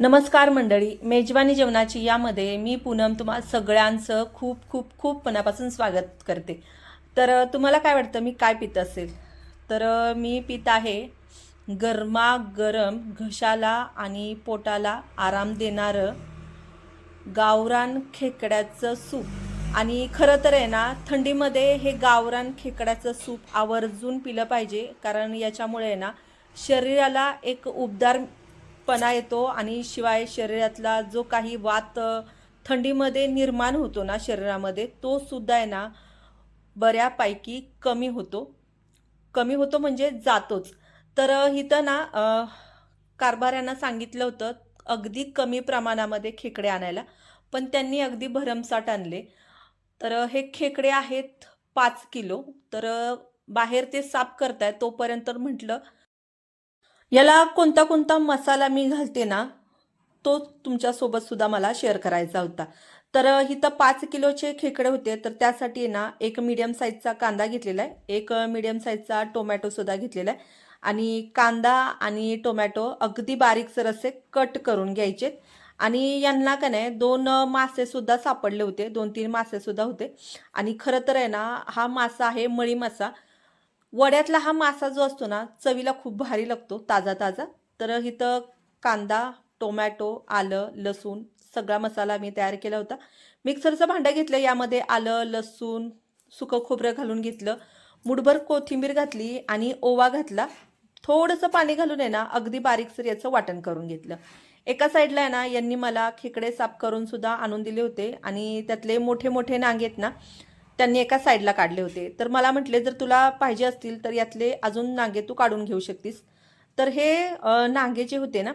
नमस्कार मंडळी मेजवानी जेवणाची यामध्ये मी पूनम तुम्हा सगळ्यांचं खूप खूप खूप मनापासून स्वागत करते. तर तुम्हाला काय वाटतं मी काय पित असेल? तर मी पित आहे गरमागरम घशाला आणि पोटाला आराम देणारं गावरान खेकड्याचं सूप. आणि खरं तर आहे ना थंडीमध्ये हे गावरान खेकड्याचं सूप आवर्जून पिलं पाहिजे कारण याच्यामुळे आहे ना शरीराला एक उबदार पणा येतो आणि शिवाय शरीरातला जो काही वात थंडीमध्ये निर्माण होतो ना शरीरामध्ये तो सुद्धा आहे ना बऱ्यापैकी कमी होतो. कमी होतो म्हणजे जातोच. तर इथं ना कारभाऱ्यांना सांगितलं होतं अगदी कमी प्रमाणामध्ये खेकडे आणायला. पण त्यांनी अगदी भरमसाठ आणले. तर हे खेकडे आहेत पाच किलो. तर बाहेर ते साफ करताय तोपर्यंत म्हटलं याला कोणता कोणता मसाला मी घालते ना तो तुमच्यासोबतसुद्धा मला शेअर करायचा होता. तर इथं पाच किलोचे खेकडे होते तर त्यासाठी आहे ना एक मीडियम साईजचा कांदा घेतलेला आहे. एक मीडियम साईजचा टोमॅटोसुद्धा घेतलेला आहे. आणि कांदा आणि टोमॅटो अगदी बारीकसर असे कट करून घ्यायचे. आणि यांना का नाही दोन मासेसुद्धा सापडले होते दोन तीन मासेसुद्धा होते. आणि खरं तर आहे ना हा मासा आहे मळी मासा. वड्यातला हा मासा जो असतो ना चवीला खूप भारी लागतो ताजा ताजा तर इथं कांदा टोमॅटो आलं लसूण सगळा मसाला मी तयार केला होता. मिक्सरचं भांडं घेतलं यामध्ये आलं लसूण सुकं खोबरं घालून घेतलं मुठभर कोथिंबीर घातली आणि ओवा घातला. थोडंसं पाणी घालून आहे ना अगदी बारीकसर याचं वाटण करून घेतलं. एका साईडला आहे ना यांनी मला खेकडे साफ करून सुद्धा आणून दिले होते आणि त्यातले मोठे मोठे नांग आहेत ना त्यांनी एका साईडला काढले होते. तर मला म्हटले जर तुला पाहिजे असतील तर यातले अजून नांगे तू काढून घेऊ शकतीस. तर हे नांगे जे होते ना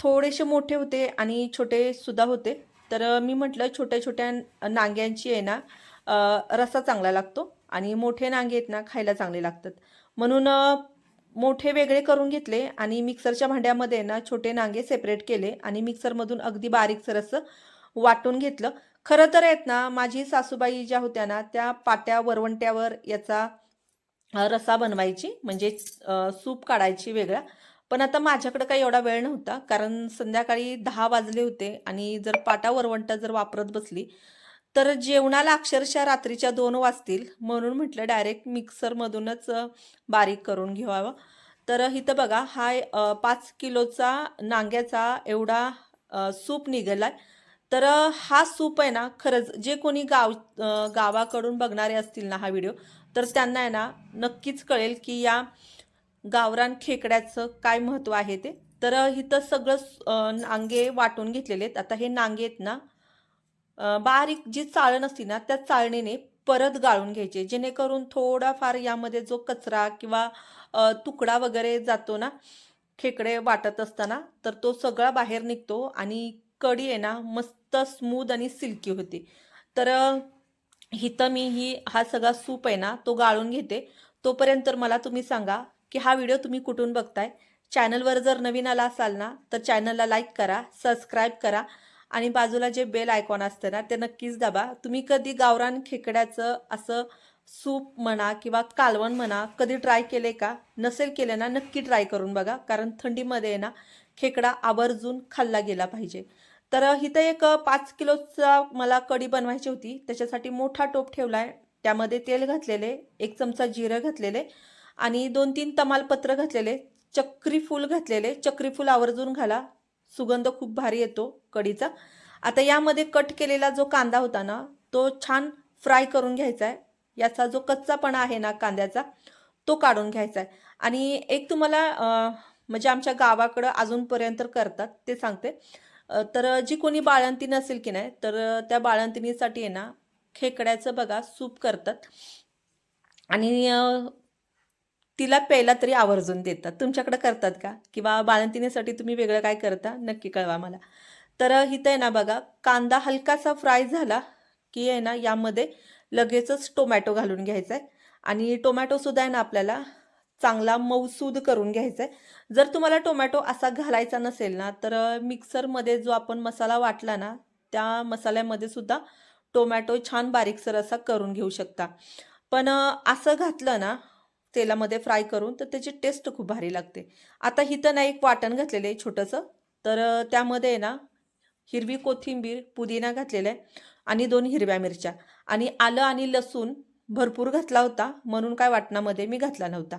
थोडेसे मोठे होते आणि छोटे सुद्धा होते. तर मी म्हटलं छोट्या छोट्या नांग्यांची आहे ना रसा रस्सा चांगला लागतो आणि मोठे नांगे आहेत ना खायला चांगले लागतात. म्हणून मोठे वेगळे करून घेतले आणि मिक्सरच्या भांड्यामध्ये ना छोटे नांगे सेपरेट केले आणि मिक्सरमधून अगदी बारीकसर असं वाटून घेतलं. खरं तर आहेत ना माझी सासूबाई ज्या होत्या ना त्या पाट्या वरवंट्यावर याचा रसा रस्सा बनवायची म्हणजे सूप काढायची वेगळा. पण आता माझ्याकडे काही एवढा वेळ नव्हता कारण संध्याकाळी दहा वाजले होते आणि जर पाटा वरवंटा जर वापरत बसली तर जेवणाला अक्षरशः रात्रीच्या दोन वाजतील. म्हणून म्हटलं डायरेक्ट मिक्सरमधूनच बारीक करून घ्यावं तर इथं बघा हा पाच किलोचा नांग्याचा एवढा सूप निघाला तर हा सूप आहे ना खरंच जे कोणी गाव गावाकडून बघणारे असतील ना हा व्हिडिओ तर त्यांना आहे ना नक्कीच कळेल की या गावरान खेकड्याचं काय महत्त्व आहे ते. तर इथं सगळं नांगे वाटून घेतलेले आहेत. आता हे नांगे आहेत ना बारीक जी चाळण असते ना त्या चाळणीने परत गाळून घ्यायचे. जेणेकरून थोडाफार यामध्ये जो कचरा किंवा तुकडा वगैरे जातो ना खेकडे वाटत असताना तर तो सगळा बाहेर निघतो आणि कढी आहे ना मस्त स्मूद आणि सिल्की होती. तर हिथं इथं मी ही हा सगळा सूप आहे ना तो गाळून घेते. तोपर्यंत मला तुम्ही सांगा की हा व्हिडिओ तुम्ही कुठून बघताय? चॅनलवर जर नवीन आला असाल ना तर चॅनलला लाईक करा सबस्क्राईब करा आणि बाजूला जे बेल आयकॉन असतं ना ते नक्कीच दाबा. तुम्ही कधी गावरान खेकड्याचं असं सूप म्हणा किंवा कालवण म्हणा कधी ट्राय केले का? नसेल केले ना नक्की ट्राय करून बघा. कारण थंडीमध्ये आहे ना खेकडा आवर्जून खाल्ला गेला पाहिजे. तर इथं एक पाच किलोचा मला कढी बनवायची होती. त्याच्यासाठी मोठा टोप ठेवला आहे त्यामध्ये तेल घातलेले एक चमचा जिरं घातलेले आणि दोन तीन तमालपत्र घातलेले चक्रीफूल घातलेले. चक्रीफूल आवर्जून घाला. सुगंध खूप भारी येतो कढीचा. आता यामध्ये कट केलेला जो कांदा होता ना तो छान फ्राय करून घ्यायचा आहे याचा जो कच्चापणा आहे ना कांद्याचा तो काढून घ्यायचा आहे आणि एक तुम्हाला म्हणजे आमच्या गावाकडं अजूनपर्यंत करतात ते सांगते. तर जी कोणी बाळंतीण असेल की नाही तर त्या बाळंतिणीसाठी आहे ना खेकड्याचं बघा सूप करतात. आणि तिला प्यायला तरी आवर्जून देतात. तुमच्याकडे करतात का? किंवा बाळंतिणीसाठी तुम्ही वेगळं काय करता? नक्की कळवा मला. तर इथं आहे ना बघा कांदा हलकासा फ्राय झाला की आहे ना यामध्ये लगेचच टोमॅटो घालून घ्यायचा आहे आणि टोमॅटोसुद्धा आहे ना आपल्याला चांगला मऊसूद करून घ्यायचा आहे जर तुम्हाला टोमॅटो असा घालायचा नसेल ना तर मिक्सरमध्ये जो आपण मसाला वाटला ना त्या मसाल्यामध्ये सुद्धा टोमॅटो छान बारीकसर असा करून घेऊ शकता. पण असं घातलं ना तेलामध्ये फ्राय करून तर त्याची टेस्ट खूप भारी लागते. आता इथं ना एक वाटण घातलेलं आहे छोटंसं. तर त्यामध्ये आहे ना हिरवी कोथिंबीर पुदिना घातलेला आहे आणि दोन हिरव्या मिरच्या आणि आलं आणि लसूण भरपूर घातला होता. म्हणून काय वाटणामध्ये मी घातला नव्हता.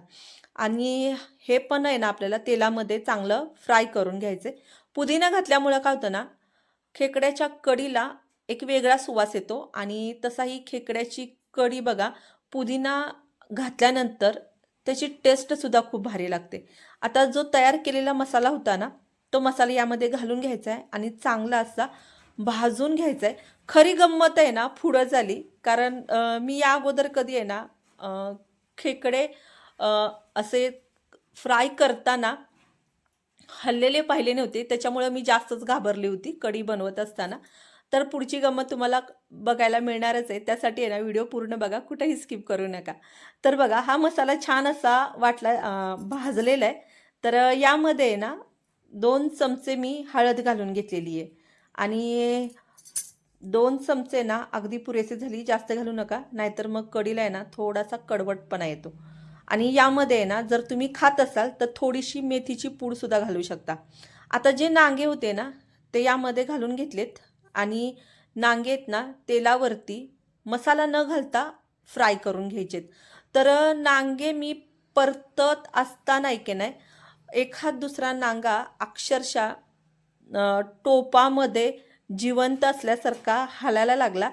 आणि हे पण आहे ना आपल्याला तेलामध्ये चांगलं फ्राय करून घ्यायचे. पुदिना घातल्यामुळं काय होतं ना खेकड्याच्या कढीला एक वेगळा सुवास येतो. आणि तसाही खेकड्याची कढी बघा पुदिना घातल्यानंतर त्याची टेस्टसुद्धा खूप भारी लागते. आता जो तयार केलेला मसाला होता ना तो मसाला यामध्ये घालून घ्यायचा आहे. आणि चांगला असा भाजून घ्यायचं आहे खरी गंमत आहे ना पुढं झाली. कारण मी या अगोदर कधी आहे ना खेकडे असे फ्राय करताना हल्लेले पाहिले नव्हते. त्याच्यामुळं मी जास्तच घाबरली होती कढी बनवत असताना. तर पुढची गंमत तुम्हाला बघायला मिळणारच आहे. त्यासाठी आहे ना व्हिडिओ पूर्ण बघा. कुठंही स्किप करू नका. तर बघा हा मसाला छान असा वाटला भाजलेला आहे. तर यामध्ये आहे ना दोन चमचे मी हळद घालून घेतलेली आहे. आणि दोन चमचे ना अगदी पुरेसे झाली जास्त घालू नका नाहीतर मग कडीला आहे ना थोडासा कडवटपणा येतो. आणि यामध्ये आहे ना जर तुम्ही खात असाल तर थोडीशी मेथीची पूडसुद्धा घालू शकता. आता जे नांगे होते ना ते यामध्ये घालून घेतलेत. आणि नांगेत ना तेलावरती मसाला न घालता फ्राय करून घ्यायचेत. तर नांगे मी परतत असताना की नाही एखाद दुसरा नांगा अक्षरशः टोपामध्ये जिवंत असल्यासारखा हालायला लागला.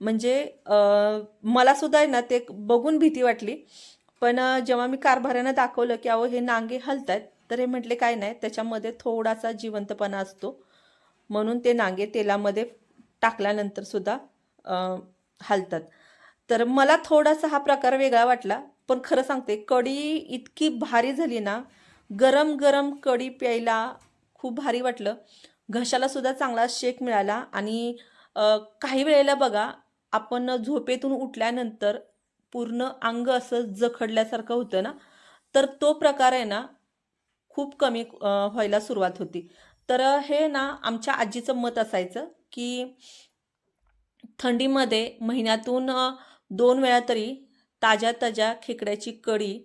म्हणजे मलासुद्धा मला सुद्धा आहे ना ते बघून भीती वाटली. पण जेव्हा मी कारभाऱ्यानं दाखवलं की अहो हे नांगे हलत आहेत तर हे म्हटले काय नाही त्याच्यामध्ये थोडासा जिवंतपणा असतो. म्हणून ते नांगे तेलामध्ये टाकल्यानंतर सुद्धा हलतात. तर मला थोडासा हा प्रकार वेगळा वाटला. पण खरं सांगते कढी इतकी भारी झाली ना गरम गरम कढी प्यायला खूप भारी वाटलं. घशाला सुद्धा चांगला शेक मिळाला आणि काही वेळेला बघा आपण झोपेतून उठल्यानंतर पूर्ण अंग असं जखडल्यासारखं होतं ना तर तो प्रकार आहे ना खूप कमी व्हायला सुरुवात होती. तर हे ना आमच्या आजीचं मत असायचं की थंडीमध्ये महिन्यातून दोन वेळा तरी ताज्या ताज्या खेकड्याची कढी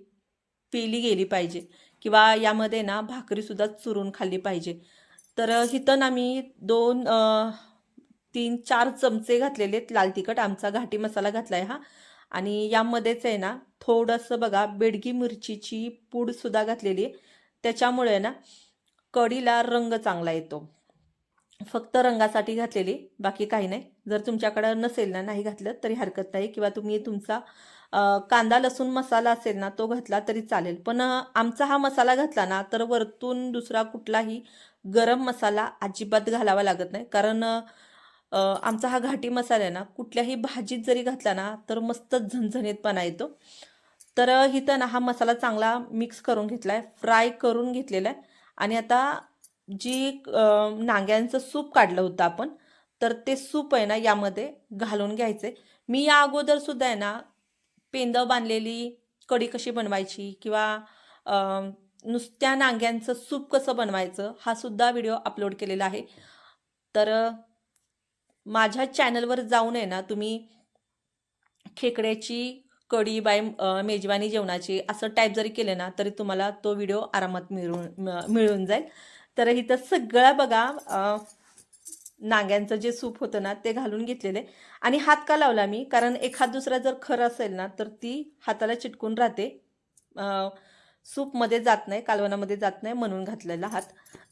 पिली गेली पाहिजे. किंवा यामध्ये ना भाकरीसुद्धा चुरून खाल्ली पाहिजे. तर हिथं इथं ना मी दोन तीन चार चमचे घातलेले आहेत. लाल तिखट आमचा घाटी मसाला घातला आहे हा. आणि यामध्येच आहे ना थोडंसं बघा बेडगी मिरचीची पूडसुद्धा घातलेली आहे. त्याच्यामुळे ना कढीला रंग चांगला येतो. फक्त रंगासाठी घातलेली बाकी काही नाही. जर तुमच्याकडं नसेल ना नाही घातलं तरी हरकत नाही. किंवा तुम्ही तुमचा कांदा लसूण मसाला असेल ना तो घातला तरी चालेल. पण आमचा हा मसाला घातला ना तर वरतून दुसरा कुठलाही गरम मसाला अजिबात घालावा लागत नाही. कारण आमचा हा घाटी मसाला आहे ना कुठल्याही भाजीत जरी घातला ना तर मस्त झणझणीतपणा येतो. तर इथं ना हा मसाला चांगला मिक्स करून घेतला आहे फ्राय करून घेतलेला आहे. आणि आता जी नांग्यांचं सूप काढलं होतं आपण तर ते सूप आहे ना यामध्ये घालून घ्यायचे. मी या अगोदर सुद्धा आहे ना पेंदं बांधलेली कढी कशी बनवायची किंवा नुसत्या नांग्यांचं सूप कसं बनवायचं हा सुद्धा व्हिडिओ अपलोड केलेला आहे. तर माझ्या चॅनलवर जाऊन आहे ना तुम्ही खेकड्याची कढी बाय मेजवानी जेवणाची असं टाईप जरी केलं ना तरी तुम्हाला तो व्हिडिओ आरामात मिळून म- मिळून जाईल. तर इथं सगळं बघा नांग्यांचं जे सूप होतं ना ते घालून घेतलेले. आणि हात का लावला मी? कारण एखाद दुसरा जर खरं असेल ना तर ती हाताला चिटकून राहते. सूपमध्ये जात नाही कालवणामध्ये जात नाही म्हणून घातलेला हात.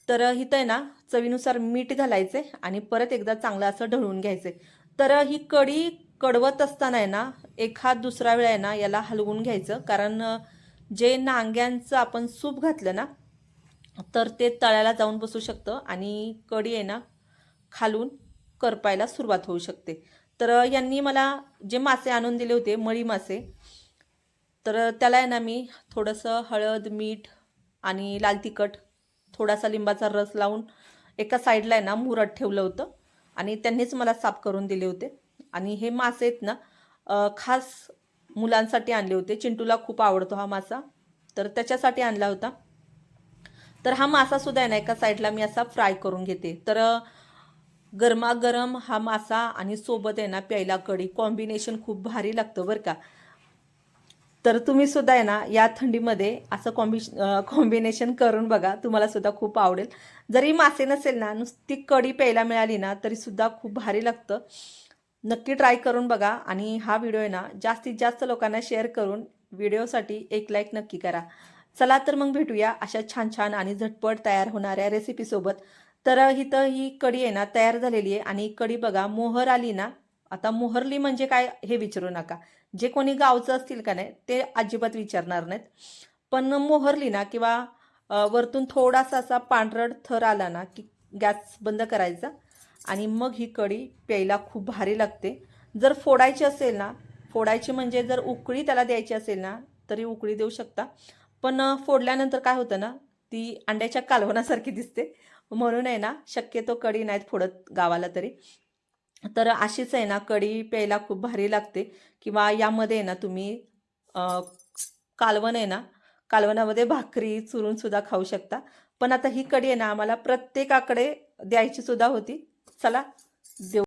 तर इथं आहे ना चवीनुसार मीठ घालायचे आणि परत एकदा चांगलं असं ढळून घ्यायचे. तर ही कढी कडवत असताना आहे ना एखाद दुसरा वेळा आहे ना याला हलवून घ्यायचं. कारण जे नांग्यांचं आपण सूप घातलं ना तर ते तळ्याला जाऊन बसू शकतं. आणि कढी आहे ना खालून करपायला सुरुवात होऊ शकते. तर यांनी मला जे मासे आणून दिले होते मळी मासे तर त्याला आहे ना मी थोडंसं हळद मीठ आणि लाल तिखट थोडासा लिंबाचा रस लावून एका साईडला आहे ना मुरट ठेवलं होतं आणि त्यांनीच मला साफ करून दिले होते. आणि हे मासे आहेत ना खास मुलांसाठी आणले होते. चिंटूला खूप आवडतो हा मासा. तर त्याच्यासाठी आणला होता. तर हा मासासुद्धा आहे ना एका साईडला मी असा फ्राय करून घेते. तर गरमागरम हा मासा आणि सोबत आहे ना प्यायला कढी. कॉम्बिनेशन खूप भारी लागतं बरं का. तर तुम्ही सुद्धा आहे ना या थंडीमध्ये असं कॉम्बि कॉम्बिनेशन करून बघा. तुम्हाला सुद्धा खूप आवडेल. जरी मासे नसेल ना नुसती कढी प्यायला मिळाली ना तरी सुद्धा खूप भारी लागतं. नक्की ट्राय करून बघा आणि हा व्हिडिओ आहे ना जास्तीत जास्त लोकांना शेअर करून व्हिडिओसाठी एक लाईक नक्की करा. चला तर मग भेटूया अशा छान छान आणि झटपट तयार होणाऱ्या रेसिपीसोबत तर इथं ही कढी आहे ना तयार झालेली आहे. आणि कढी बघा मोहर आली ना आता मोहरली म्हणजे काय हे विचारू नका. जे कोणी गावचं असतील का नाही ते अजिबात विचारणार नाहीत. पण मोहरली ना किंवा वरतून थोडासा असा पांढरड थर आला ना की गॅस बंद करायचा आणि मग ही कढी प्यायला खूप भारी लागते. जर फोडायची असेल ना फोडायची म्हणजे जर उकळी त्याला द्यायची असेल ना तरी उकळी देऊ शकता. पण फोडल्यानंतर काय होतं ना ती अंड्याच्या कालवणासारखी दिसते. म्हणून आहे ना शक्यतो कढी नाहीत फोडत गावाला तरी. तर अशीच आहे ना कढी प्यायला खूप भारी लागते. किंवा यामध्ये आहे ना तुम्ही कालवण आहे ना कालवणामध्ये भाकरी चुरून सुद्धा खाऊ शकता. पण आता ही कढी आहे ना आम्हाला प्रत्येकाकडे द्यायची सुद्धा होती. चला देऊ.